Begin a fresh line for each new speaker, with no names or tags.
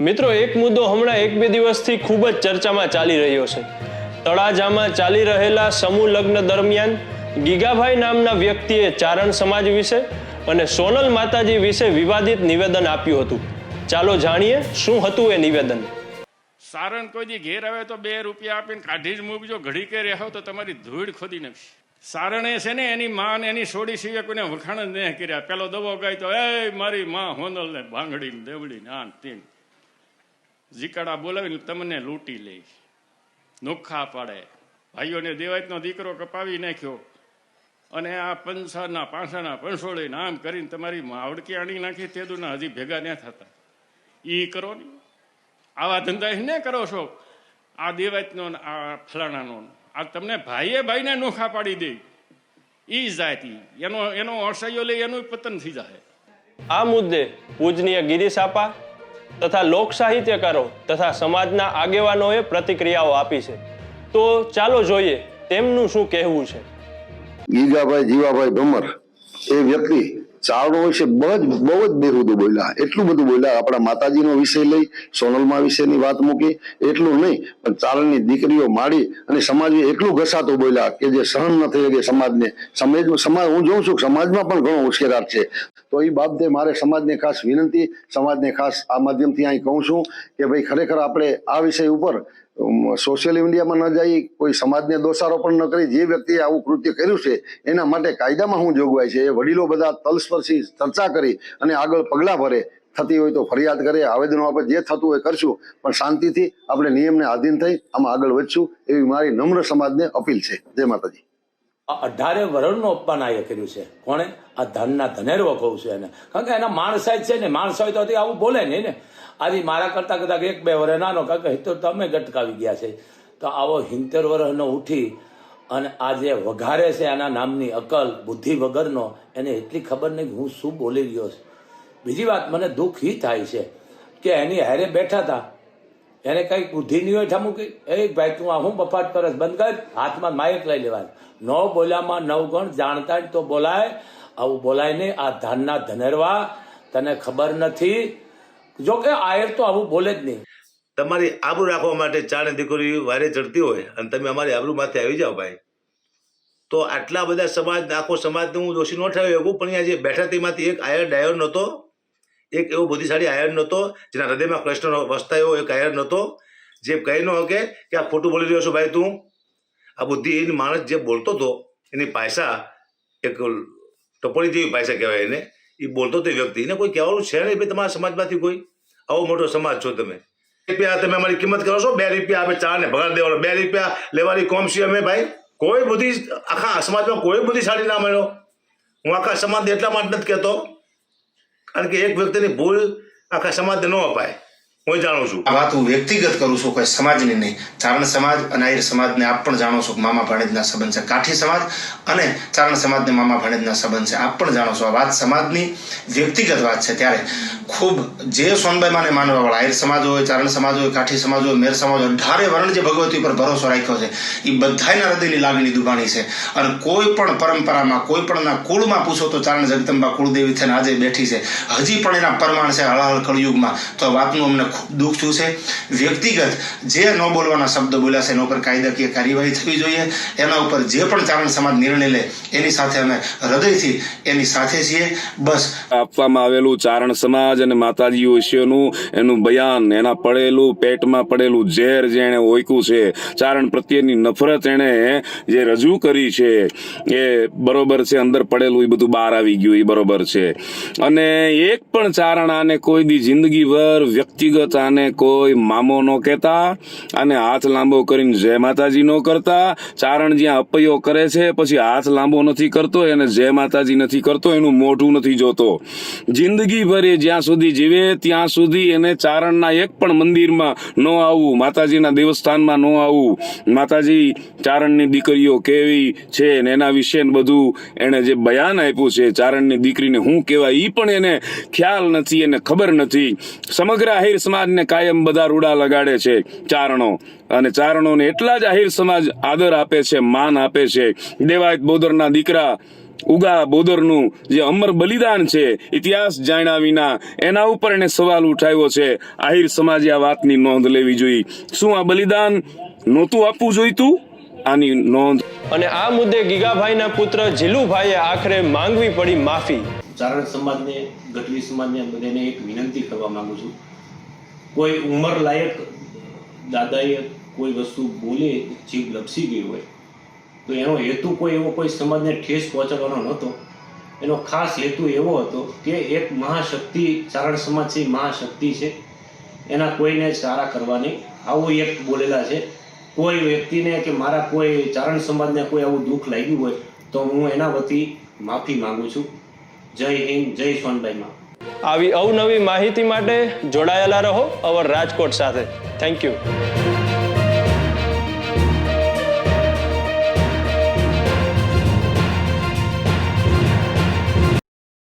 મિત્રો, એક મુદ્દો હમણાં એક બે દિવસથી ખૂબ જ ચર્ચામાં ચાલી રહ્યો છે. તળાજામાં ચાલી રહેલા સમૂહ લગ્ન દરમિયાન ગીગાભાઈ નામના વ્યક્તિએ ચારણ સમાજ વિશે અને સોનલ માતાજી વિશે વિવાદિત નિવેદન આપ્યું હતું. ચાલો જાણીએ શું હતું એ નિવેદન.
સારણ કોઈ ઘેર આવે તો બે રૂપિયા આપીને કાઢી જ મૂકજો, ઘડી કે રહો તો તમારી ધૂળ ખોદી નાખશે. સારણે છે ને, એની માં ને એની સોડી સિવાય કોઈને વખાણ જ નહીં કર્યા. પેલો દવો ગાય તો, એ મારી માં હોનલ ને ભાંગડી ને દેવડી ને આ તીન. જીકાડા બોલાવીને તમને લૂંટી લે નોખા પાડે. ભાઈઓને દેવાયતનો દીકરો કપાવી નાખ્યો. અને આ પંસાના પાંસાના પંસોળી આમ કરીને તમારી માવડકી આણી નાખી તે દુના હજી ભેગા ન થતા. એ કરો ને. આવા ધંધા ને કરો છો. આ દેવાયતનો આ ફલાણાનો આ તમને ભાઈએ ભાઈને નોખા પાડી દે. એ જાતિ. એનો એનો અસહ્યો લઈ એનું પતન થઈ જાય
આ મુદ્દે પૂજનીય ગિરીશ આપા તથા લોક સાહિત્યકારો તથા સમાજના આગેવાનોએ પ્રતિક્રિયાઓ આપી છે. તો ચાલો જોઈએ તેમનું શું કહેવું છે.
ગીગાભાઈ જીવાભાઈ ભમર, એ વ્યક્તિ ચારણો વિશે બહુ જ બહુ જ બેહુદું બોલ્યા. એટલું બધું બોલ્યા. આપણા માતાજીનો વિષય લઈ, સોનલમાં વિશેની વાત મૂકી. એટલું નહીં, પણ ચારણની દીકરીઓ માડી અને સમાજે એટલું ઘસાતું બોલ્યા કે જે સહન ન થઈ શકે સમાજને. સમાજ સમાજ, હું જોઉં છું સમાજમાં પણ ઘણો ઉશ્કેરાટ છે. તો એ બાબતે મારે સમાજને ખાસ વિનંતી, સમાજને ખાસ આ માધ્યમથી અહીં કહું છું કે ભાઈ ખરેખર આપણે આ વિષય ઉપર સોશિયલ મીડિયામાં ન જઈ કોઈ સમાજને દોષારોપણ ન કરી, જે વ્યક્તિએ આવું કૃત્ય કર્યું છે, એના માટે કાયદામાં શું જોગવાઈ છે? એ વડીલો બધા તલસ્પર્શી ચર્ચા કરી અને આગળ પગલાં ભરે. થતી હોય તો ફરિયાદ કરે, આવેદનો આપણે જે થતું હોય કરશું. પણ શાંતિથી આપણે નિયમને આધીન થઈ, આમાં આગળ વધશું, એવી મારી નમ્ર સમાજને અપીલ છે. જય માતાજી.
આ અઢારે વરણનું અપમાન આ કર્યું છે. કોણે? આ ધનના ધનેરવો કહું છું એને. કારણ કે એના માણસાઈ જ છે ને, માણસ હોય તો આવું બોલે નહીં ને. આજે મારા કરતાં કદાચ એક બે વરે નાનો, કારણ કે હિતર તમે ગટકાવી ગયા છે. તો આવો હિંતેર વરહનો ઉઠી અને આ જે વઘારે છે એના નામની અકલ, બુદ્ધિ વગરનો, એને એટલી ખબર નહીં હું શું બોલી રહ્યો છું. બીજી વાત, મને દુઃખ ઈ થાય છે કે એની હારે બેઠા હતા એને કઈ બુદ્ધિ નહીં હોય મૂકી એ ભાઈ, તું આ હું બફાટ કરસ, બંધ કર, હાથમાં માયક લઈ લેવાય ન બોલામાં નવ ગણ જાણતા તો બોલાય. આવું બોલાય નહીં, આ ધાનના ધનેરવા. તને ખબર નથી. જો કે આયર તો આવું બોલે જ નહીં.
તમારી આબરૂ રાખવા માટે ચાર દીકરી વારે ચડતી હોય અને તમે અમારી આબરૂ માથે આવી જાઓ ભાઈ. તો આટલા બધા સમાજ, આખો સમાજને હું દોષી ન ઠરાવી શકું પણ અહીંયા જે બેઠા તેમાંથી એક આયર ડાયર નહોતો એક એવો બુદ્ધિશાળી આયર નહોતો, જેના હૃદયમાં કૃષ્ણ વસતા એવો એક આયર નહોતો, જે કહી ન શકે કે આ ખોટું બોલી રહ્યો છો ભાઈ તું. આ બુદ્ધિહીન માણસ જે બોલતો હતો, એની પાયસા એક ટપોળી જેવી પાયસા કહેવાય એને, એ બોલતો તે વ્યક્તિ. એને કોઈ કહેવાનું છે નહીં ભાઈ તમારા સમાજમાંથી કોઈ? આવો મોટો સમાજ છો તમે. રૂપિયા તમે અમારી કિંમત કરો છો, બે રૂપિયા અમે ચા ને ભગાડ દેવાનો. બે રૂપિયા લેવાની કોમ છીએ અમે ભાઈ. કોઈ બુદ્ધિ, આખા સમાજમાં કોઈ બુદ્ધિશાળી ના મળ્યો. હું આખા સમાજ એટલા માટે નથી કહેતો. કારણ કે એક વ્યક્તિની ભૂલ આખા સમાજને ન અપાય. હું જાણું છું.
આ વાત હું વ્યક્તિગત કરું છું, કોઈ સમાજની નહીં. ચારણ સમાજ અને આહિર સમાજને આપ પણ જાણો છો મામા ભાણેજના સંબંધ છે કાઠી સમાજ અને ચારણ સમાજને મામા ભાણેજના સંબંધ છે. આપ પણ જાણો છો આ વાત સમાજની વ્યક્તિગત વાત છે. ત્યારે ખૂબ જે સોનબાઈ માને માનવાવાળા આહિર સમાજ હોય, ચારણ સમાજ હોય, કાઠી સમાજ હોય, મેર સમાજ હોય, અઢારે વર્ણ જે ભગવતી ઉપર ભરોસો રાખ્યો છે એ બધાયના હૃદયની લાગણી દુભાણી છે. અને કોઈ પણ પરંપરામાં, કોઈ પણના કુળમાં પૂછો તો ચારણ જગદંબા કુળદેવી થઈને આજે બેઠી છે. હજી પણ એના પ્રમાણ છે હળહળ કળયુગમાં. તો વાતનું અમને દુઃખ છે. વ્યક્તિગત જે ન બોલવાના શબ્દો બોલ્યા છે, એના ઉપર કાયદાકીય કાર્યવાહી થવી જોઈએ. એના ઉપર જે પણ ચારણ સમાજ નિર્ણય લે, એની સાથે અમે હૃદયથી એની સાથે છીએ. બસ.
આપવામાં આવેલું ચારણ સમાજ અને માતાજી વિશેનું એનું બયાન, એના પડેલું પેટમાં પડેલું ઝેર જે એણે ઓયકું છે, ચારણ પ્રત્યેની નફરત એણે જે રજૂ કરી છે, એ બરોબર છે, અંદર પડેલું એ બધું બહાર આવી ગયું, એ બરોબર છે. અને એક પણ ચારણ આને કોઈ દી જિંદગીભર વ્યક્તિગત આને કોઈ મામો ન કહેતા અને હાથ લાંબો કરીને જય માતાજી ન કરતા. ચારણ જ્યાં અપૈયો કરે છે, પછી હાથ લાંબો નથી કરતો એને જય માતાજી નથી કરતો, એનું મોઢું નથી જોતો. જિંદગી ભરે જ્યાં સુધી જીવે, ત્યાં સુધી એને ચારણના એક પણ મંદિરમાં ન આવવું, માતાજીના દેવસ્થાનમાં ન આવવું. માતાજી, ચારણની દીકરીઓ કેવી છે ને એના વિશે બધું એને જે બયાન આપ્યું છે, ચારણની દીકરીને હું કહેવાય એ પણ એને ખ્યાલ નથી એને ખબર નથી. સમગ્ર આહિર સમાજને કાયમ બધા રૂડા લગાડે છે ચારણો. અને ચારણોને એટલા જ આહિર સમાજ આદર આપે છે માન આપે છે. દેવાયત બોદરના દીકરા ઉગા બોદરનું જે અમર બલિદાન છે ઇતિહાસ જાણ્યા વિના એના ઉપર એને સવાલ ઉઠાવ્યો છે. આહિર સમાજે આ વાતની નોંધ લેવી જોઈએ. શું આ બલિદાન નહોતું આપવું જોઈતું? આની નોંધ
અને આ મુદ્દે ગીગાભાઈના પુત્ર જીલુભાઈએ આખરે માંગવી પડી માફી.
ચારણ સમાજને ગઢવી સમાજને બધાને એક વિનંતી કરવા માંગુ છું. કોઈ ઉંમર લાયક દાદાએ કોઈ વસ્તુ બોલે જીભ લપસી ગઈ હોય, તો એનો હેતુ કોઈ એવો કોઈ સમાજને ઠેસ પહોંચાડવાનો નહોતો. એનો ખાસ હેતુ એવો હતો કે એક મહાશક્તિ, ચારણ સમાજ છે મહાશક્તિ છે. એના કોઈને સારા કરવાની, આવું એક બોલેલા છે. કોઈ વ્યક્તિને કે મારા કોઈ ચારણ સમાજને કોઈ આવું દુઃખ લાગ્યું હોય, તો હું એના વતી માફી માગું છું. જય હિન્દ, જય સોનભાઈ માં
આવી અવનવી માહિતી માટે જોડાયેલા રહો અવર રાજકોટ સાથે. Thank you